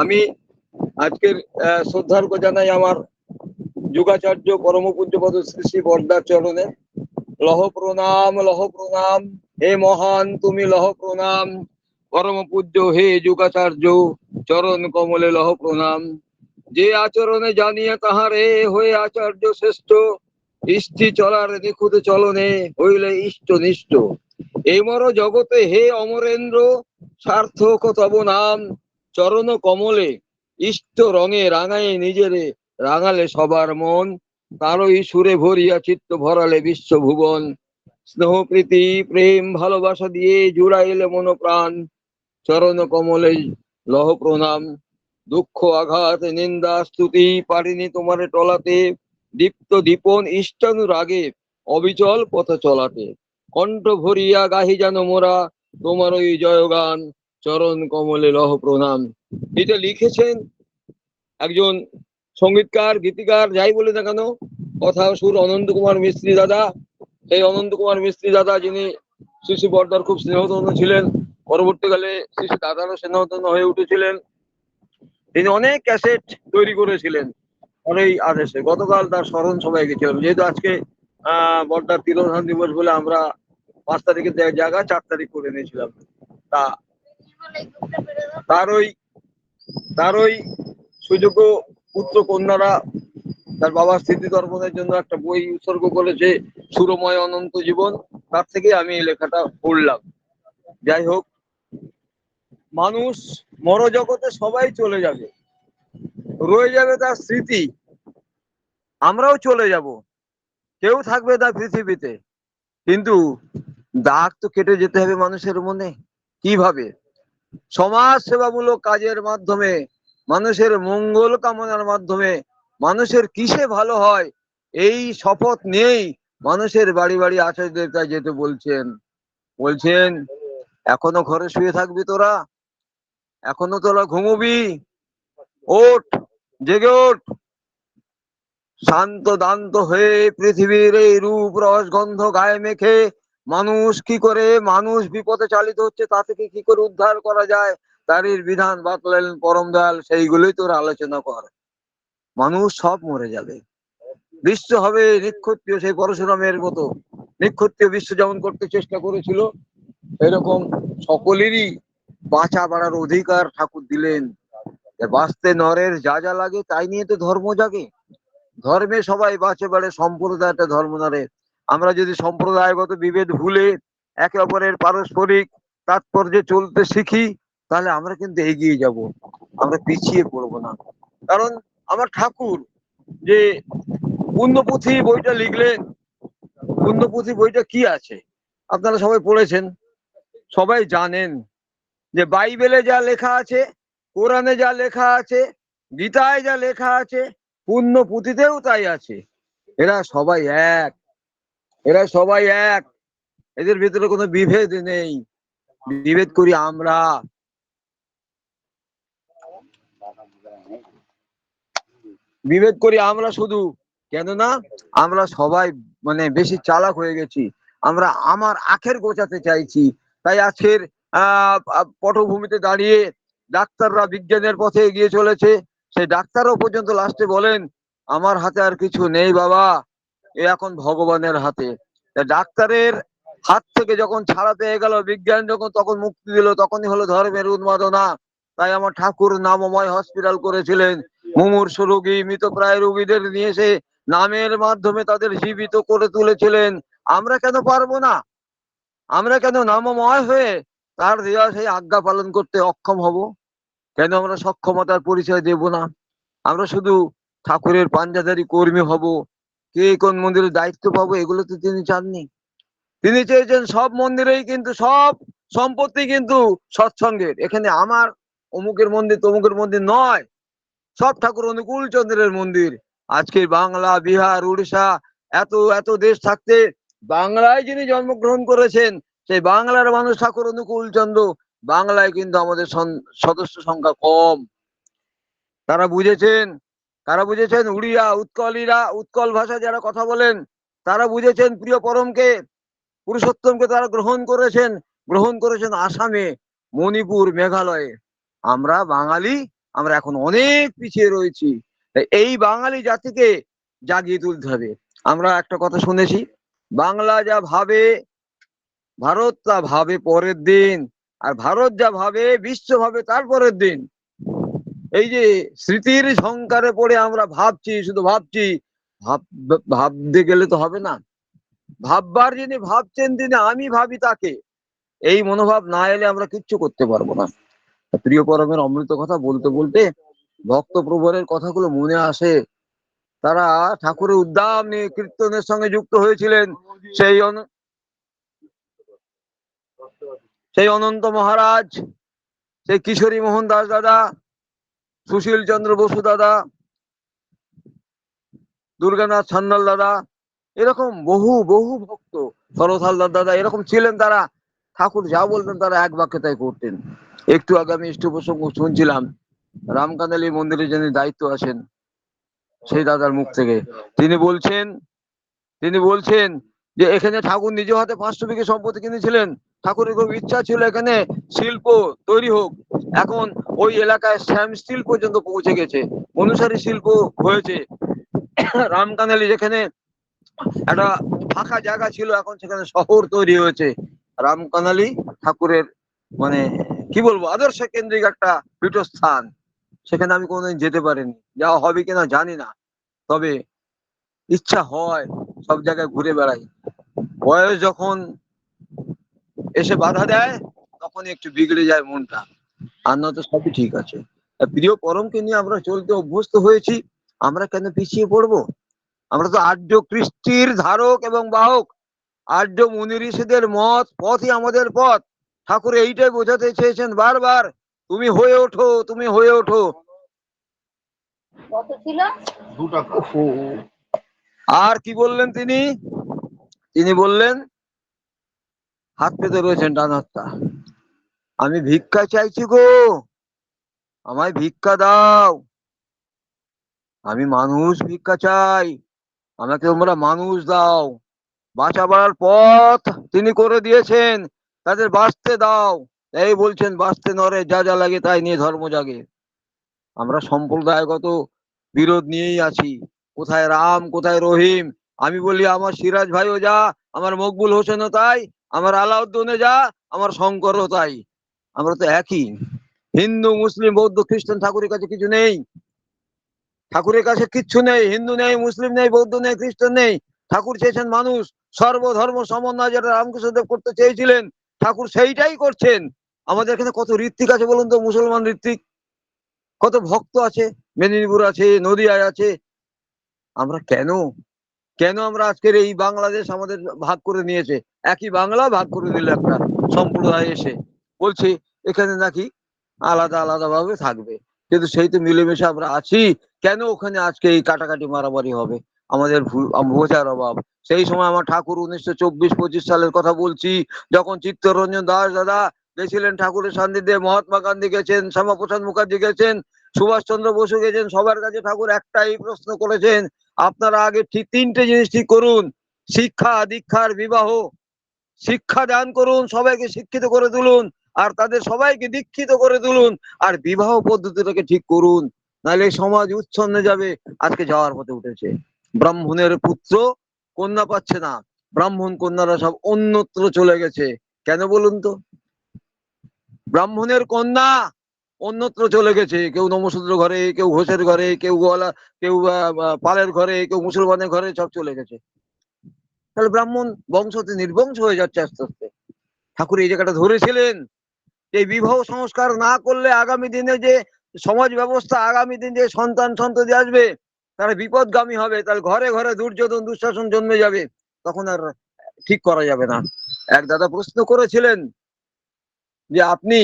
আমি আজকের শ্রদ্ধার্ঘ জানাই আমার যুগাচার্য পরম পূজ্যপদ শ্রী শ্রী বর্দার চরণে লহ প্রণাম লহ প্রণাম, হে মহান তুমি লহ প্রণাম। পরম পূজ্য হে যোগাচার্য, চরণ কমলে লহ প্রণাম। যে আচরণে জানিয়ে তাহারে হয়ে আচার্য শ্রেষ্ঠ, ইষ্টি চলার নিখুঁত চলনে হইলে ইষ্ট নিষ্ঠ এমর জগতে হে অমরেন্দ্র, সার্থক তব নাম। চরণ কমলে, ইষ্ট রঙে রাঙায় নিজেরে, রাঙালে সবার মন। তারই সুরে ভরিয়া চিত্ত ভরালে বিশ্ব ভুবন স্নেহ, প্রীতি, প্রেম, ভালোবাসা দিয়ে জুড়াইলে মন প্রাণ চরণ কমলে লহ প্রণাম। দুঃখ, আঘাত, নিন্দা, স্তুতি পারিনি তোমারে টলাতে। দীপ্ত, দীপন, ইষ্টানুরাগে, অবিচল পথ চলাতে। কণ্ঠ ভরিয়া গাহি যেন মোরা, তোমার ওই জয়গান, চরণ কমলে লহ প্রণাম। এটা লিখেছেন একজন সঙ্গীতকার গীতিকার, যাই বলে না কেন কথা সুর অনন্ত কুমার মিস্ত্রি দাদা। এই অনন্ত কুমার মিস্ত্রি দাদা, যিনি শিশু বর্দার খুব স্নেহধন্য ছিলেন, পরবর্তীকালে শিশু দাদারও স্নেহধন্য হয়ে উঠেছিলেন। তিনি অনেক ক্যাসেট তৈরি করেছিলেন, অনেক আদেশে। গতকাল তার স্মরণ সভায় গেছিলাম। যেহেতু আজকে বর্দার তিরোধান দিবস বলে আমরা পাঁচ তারিখের জায়গা- চার তারিখ করে নিয়েছিলাম তা তার ওই তার ওই সুযোগ্য পুত্র কন্যারা, তার বাবার স্মৃতি তর্পণের জন্য একটা বই উৎসর্গ করেছে, সুরময় অনন্ত জীবন। তার থেকে আমি এই লেখাটা পড়লাম। যাই হোক, মানুষ মরজগতে সবাই চলে যাবে। রয়ে যাবে তার স্মৃতি। আমরাও চলে যাব। কেউ থাকবে না পৃথিবীতে। কিন্তু দাগ তো কেটে যেতে হবে মানুষের মনে। কীভাবে? সমাজ সেবামূলক কাজের মাধ্যমে, মানুষের মঙ্গল কামনার মাধ্যমে মানুষের কিসে ভালো হয়, এই শপথ নিয়েই মানুষের বাড়ি বাড়ি আচার্যদের কাছে যেতে বলছেন। বলছেন, এখনও ঘরে শুয়ে থাকবি তোরা। এখনও তোরা ঘুমবি। ওঠ, জেগে ওঠ। শান্ত দান্ত হয়ে পৃথিবীর এই রূপ রস গন্ধ গায়ে মেখে মানুষ কি করে? মানুষ বিপদে চালিত হচ্ছে, তা থেকে কি করে উদ্ধার করা যায়? তারই বিধান বাতলেন পরম দয়াল সেইগুলোই তোর আলোচনা কর। মানুষ সব মরে যাবে। বিশ্ব হবে নিক্ষত্রিয় সেই পরশুরামের মতো। নিক্ষত্রিয় বিশ্ব যেমন করতে চেষ্টা করেছিল এরকম সকলেরই বাঁচা বাড়ার অধিকার ঠাকুর দিলেন। বাঁচতে নরের যা যা লাগে, তাই নিয়ে তো ধর্ম জাগে। ধর্মে সবাই বাঁচে বাড়ে, সম্প্রদায়টা ধর্ম নারে আমরা যদি সম্প্রদায়গত বিভেদ ভুলে একে অপরের পারস্পরিক তাৎপর্যে চলতে শিখি, তাহলে আমরা কিন্তু এগিয়ে যাব। আমরা পিছিয়ে পড়ব না। কারণ আমার ঠাকুর যে পুণ্যপুঁথি বইটা লিখলেন, পুণ্যপুঁথি বইটা কি আছে? আপনারা সবাই পড়েছেন। সবাই জানেন যে বাইবেলে যা লেখা আছে, কোরআনে যা লেখা আছে, গীতায় যা লেখা আছে পুণ্য পুঁথিতেও তাই আছে। এরা সবাই এক। এরা সবাই এক। এদের ভিতরে কোনো বিভেদ নেই। বিভেদ করি আমরা। বিভেদ করি আমরা শুধু। কেননা আমরা সবাই মানে বেশি চালাক হয়ে গেছি। আমরা আমার আখের গোছাতে চাইছি। তাই আজকের পটভূমিতে দাঁড়িয়ে ডাক্তাররা বিজ্ঞানের পথে এগিয়ে চলেছে। সেই ডাক্তারও পর্যন্ত লাস্টে বলেন, আমার হাতে আর কিছু নেই বাবা, এ এখন ভগবানের হাতে। ডাক্তারের হাত থেকে যখন ছাড়া পেয়ে গেল বিজ্ঞান যখন তখন মুক্তি দিল, তখনই হলো ধর্মের উন্মাদনা। তাই আমার ঠাকুর নামময় হসপিটাল করেছিলেন। মুমূর্ষ রোগী, মৃতপ্রায় রোগীদের নিয়ে এসে নামের মাধ্যমে তাদের জীবিত করে তুলেছিলেন। আমরা কেন পারব না? আমরা কেন নামময় হয়ে তার দেওয়া সেই আজ্ঞা পালন করতে অক্ষম হব? কেন আমরা সক্ষমতার পরিচয় দেব না? আমরা শুধু ঠাকুরের পাঞ্জাদারি কর্মী হব। কে কোন মন্দিরের দায়িত্ব পাবো এগুলো তো তিনি চাননি। তিনি চেয়েছেন সব মন্দিরেই কিন্তু সব সম্পত্তি কিন্তু সৎসঙ্গের। এখানে আমার অমুকের মন্দির তমুকের মন্দির নয়। সব ঠাকুর অনুকূল চন্দ্রের মন্দির। আজকে বাংলা, বিহার, উড়িষ্যা, এত এত দেশ থাকতে বাংলায় যিনি জন্মগ্রহণ করেছেন, সেই বাংলার মানুষ ঠাকুর অনুকূল চন্দ্র। বাংলায় কিন্তু আমাদের সদস্য সংখ্যা কম। তারা বুঝেছেন? তারা বুঝেছেন উড়িয়া, উৎকলীরা, উৎকল ভাষা যারা কথা বলেন, তারা বুঝেছেন প্রিয় পরমকে, পুরুষোত্তমকে তারা গ্রহণ করেছেন গ্রহণ করেছেন আসামে, মণিপুর, মেঘালয়ে। আমরা বাঙালি, আমরা এখন অনেক পিছিয়ে রয়েছি। এই বাঙালি জাতিকে জাগিয়ে তুলতে হবে। আমরা একটা কথা শুনেছি, বাংলা যা ভাবে, ভারত তা ভাবে পরের দিন। আর ভারত যা ভাবে, বিশ্ব ভাবে তার পরের দিন। এই যে স্মৃতির সংকারে পড়ে আমরা ভাবছি, শুধু ভাবছি, ভাব, ভাবতে গেলে তো হবে না। ভাববার যিনি ভাবছেন, তিনি আমি ভাবি তাকে। এই মনোভাব না এলে আমরা কিচ্ছু করতে পারব না। প্রিয় পরমের অমৃত কথা বলতে বলতে ভক্ত প্রবরের কথাগুলো মনে আসে। তারা ঠাকুরের উদ্যাম নিয়ে কীর্তনের সঙ্গে যুক্ত হয়েছিলেন। সেই সেই অনন্ত মহারাজ, সেই কিশোরী মোহন দাস দাদা, সুশীল চন্দ্র বসু দাদা, দুর্গানাথ সান্যাল দাদা, এরকম বহু বহু ভক্ত হালদার দাদা, এরকম ছিলেন তারা। ঠাকুর যা বলতেন তারা এক বাক্যে তাই করতেন। একটু আগে আমি ইষ্ট প্রসঙ্গ শুনছিলাম রামকানালী মন্দিরে যিনি দায়িত্ব আছেন, সেই দাদার মুখ থেকে। তিনি বলছেন তিনি বলছেন যে, এখানে ঠাকুর নিজ হাতে পাঁচশো বিঘে সম্পত্তি কিনেছিলেন। ঠাকুরের খুব ইচ্ছা ছিল এখানে শিল্প তৈরি হোক। এখন ওই এলাকায় শ্যাম স্টিল পর্যন্ত পৌঁছে গেছে। অনুসারী শিল্প হয়েছে। রামকানালি যেখানে একটা ফাঁকা জায়গা ছিল, এখন সেখানে শহর তৈরি হয়েছে। রামকানালি ঠাকুরের মানে কি বলব, আদর্শ কেন্দ্রিক একটা পীঠস্থান। সেখানে আমি কোনোদিন যেতে পারিনি। যাওয়া হবে কিনা জানি না। তবে ইচ্ছা হয় সব জায়গায় ঘুরে বেড়াই। বয়স যখন এসে বাধা দেয় তখন একটু বিগড়ে যায় মনটা। আর নয়তো সবই ঠিক আছে। আর প্রিয় পরমকে নিয়ে আমরা চলতে অভ্যস্ত হয়েছি আমরা কেন পিছিয়ে পড়ব? আমরা তো আর্য কৃষ্টির ধারক এবং বাহক। আর্য মুনি ঋষিদের মত পথই আমাদের পথ। ঠাকুর এইটাই বোঝাতে চেয়েছেন বারবার তুমি হয়ে ওঠো তুমি হয়ে ওঠো। আর কি বললেন তিনি? তিনি বললেন হাত পেতে রয়েছেন ডান হাতটা। আমি ভিক্ষা চাইছি গো। আমায় ভিক্ষা দাও। আমি মানুষ ভিক্ষা চাই। আমাকে তোমরা মানুষ দাও। বাঁচাবার পথ তিনি করে দিয়েছেন। তাদের বাঁচতে দাও। এই বলছেন, বাঁচতে নরে, যা যা লাগে তাই নিয়ে ধর্ম জাগে। আমরা সম্প্রদায়গত বিরোধ নিয়েই আছি। কোথায় রাম, কোথায় রহিম? আমি বলি, আমার সিরাজ ভাইও যা, আমার মকবুল হোসেনও তাই। আমার আলাউদ্দিনে যা, আমার শঙ্করও তাই। আমরা তো একই। হিন্দু, মুসলিম, বৌদ্ধ, খ্রিস্টান ঠাকুরের কাছে কিছু নেই। ঠাকুরের কাছে কিচ্ছু নেই। হিন্দু নেই, মুসলিম নেই, বৌদ্ধ নেই, খ্রিস্টান নেই। ঠাকুর চেয়েছেন মানুষ। সর্বধর্ম সমন্বয় যেটা রামকৃষ্ণদেব করতে চেয়েছিলেন, ঠাকুর সেইটাই করছেন। আমাদের এখানে কত ঋত্বিক আছে বলুন তো? মুসলমান ঋত্বিক। কত ভক্ত আছে? মেদিনীপুর আছে, নদিয়ায় আছে। আমরা কেন কেন আমরা আজকের এই বাংলাদেশ আমাদের ভাগ করে নিয়েছে? একই বাংলা ভাগ করে দিল একটা সম্প্রদায় এসে। বলছে, এখানে নাকি আলাদা আলাদা ভাবে থাকবে। কিন্তু সেই তো মিলেমিশে আমরা আছি। কেন ওখানে আজকে এই কাটাকাটি মারামারি হবে? আমাদের বোঝার অভাব। সেই সময় আমার ঠাকুর উনিশশো চব্বিশ পঁচিশ সালের কথা বলছি, যখন চিত্তরঞ্জন দাস দাদা গেছিলেন ঠাকুরের সান্নিধ্যে, মহাত্মা গান্ধী গেছেন, শ্যামাপ্রসাদ মুখার্জি গেছেন, সুভাষচন্দ্র বসু গেছেন, সবার কাছে ঠাকুর একটাই প্রশ্ন করেছেন আপনারা আগে ঠিক তিনটে জিনিস ঠিক করুন। শিক্ষা, দীক্ষার বিবাহ। শিক্ষা দান করুন, সবাইকে শিক্ষিত করে তুলুন, আর তাদের সবাইকে দীক্ষিত করে তুলুন, আর বিবাহ পদ্ধতিটাকে ঠিক করুন। নাহলে সমাজ উচ্ছন্নে যাবে। আজকে যাওয়ার পথে উঠেছে। ব্রাহ্মণের পুত্র কন্যা পাচ্ছে না। ব্রাহ্মণ কন্যারা সব অন্যত্র চলে গেছে। কেন বলুন তো? ব্রাহ্মণের কন্যা অন্যত্র চলে গেছে, কেউ নমশূদ্র ঘরে, কেউ ঘোষের ঘরে, কেউ গলা কেউ পালের ঘরে, কেউ মুসলমানের ঘরে, সব চলে গেছে। তাহলে ব্রাহ্মণ বংশতে নির্বংশ হয়ে যাচ্ছে আস্তে আস্তে। ঠাকুর এই জায়গাটা ধরেছিলেন এই বিবাহ সংস্কার না করলে আগামী দিনে যে সমাজ ব্যবস্থা, আগামী দিন যে সন্তান সন্ততি আসবে, তারা বিপদগামী হবে। তাহলে ঘরে ঘরে দুর্যোধন, দুঃশাসন জন্মে যাবে, তখন আর ঠিক করা যাবে না। এক দাদা প্রশ্ন করেছিলেন যে আপনি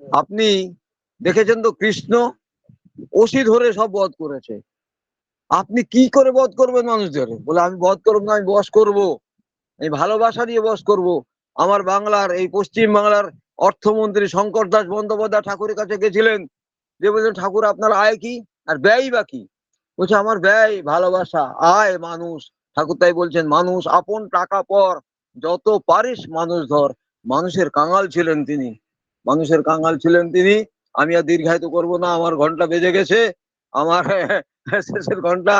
আপনি দেখেছেন তো কৃষ্ণ ওসি ধরে সব বধ করেছে। আপনি কি করে বধ করবেন মানুষদের? বলে, আমি বধ করব না, আমি বস করব। এই ভালোবাসা দিয়ে বস করব। আমার বাংলার, এই পশ্চিম বাংলার অর্থমন্ত্রী শঙ্কর দাস বন্দ্যোপাধ্যায় ঠাকুরের কাছে গেছিলেন। যে বলছেন, ঠাকুর, আপনার আয় কি? আর ব্যয় বা কি? বলছে, আমার ব্যয়, ভালোবাসা, আয় মানুষ। ঠাকুর তাই বলছেন, মানুষ আপন টাকা পর যত পারিস, মানুষ ধর। মানুষের কাঙাল ছিলেন তিনি। মানুষের কাঙাল ছিলেন তিনি। আমি আর দীর্ঘায়িত করব না, আমার ঘণ্টা বেজে গেছে। আমার, শেষের ঘণ্টা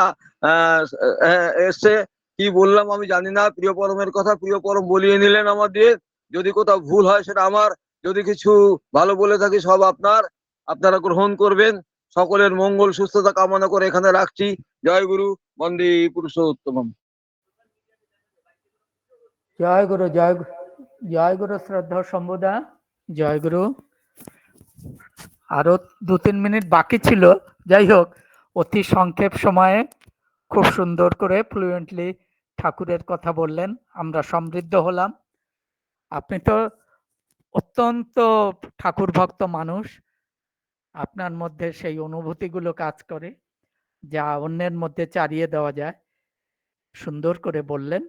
এসছে। কি বললাম আমি জানি না। প্রিয় পরমের কথা প্রিয় পরম বলিয়ে নিলেন আমার দিয়ে। যদি কোথাও ভুল হয় সেটা আমার। যদি কিছু ভালো বলে থাকি সব আপনার। আপনারা গ্রহণ করবেন। সকলের মঙ্গল, সুস্থতা কামনা করে এখানে রাখছি। জয় গুরু। বন্দে পুরুষোত্তম জয় গুরু, জয় জয় গুরু শ্রদ্ধা সম্বোধা। জয় গুরু। আরও দু তিন মিনিট বাকি ছিল। যাই হোক, অতি সংক্ষেপ সময়ে খুব সুন্দর করে ফ্লুয়েন্টলি ঠাকুরের কথা বললেন। আমরা সমৃদ্ধ হলাম। আপনি তো অত্যন্ত ঠাকুর ভক্ত মানুষ। আপনার মধ্যে সেই অনুভূতিগুলো কাজ করে, যা অন্যের মধ্যে চারিয়ে দেওয়া যায়। সুন্দর করে বললেন।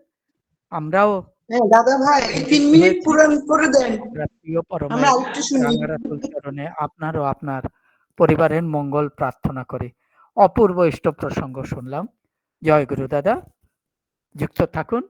আমরাও হ্যাঁ দাদা ভাই তিন মিনিট। পূরণ করে দেন। প্রিয় চরণে আপনার ও আপনার পরিবারের মঙ্গল প্রার্থনা করি। অপূর্ব ইষ্ট প্রসঙ্গ শুনলাম। জয় গুরু দাদা। যুক্ত থাকুন।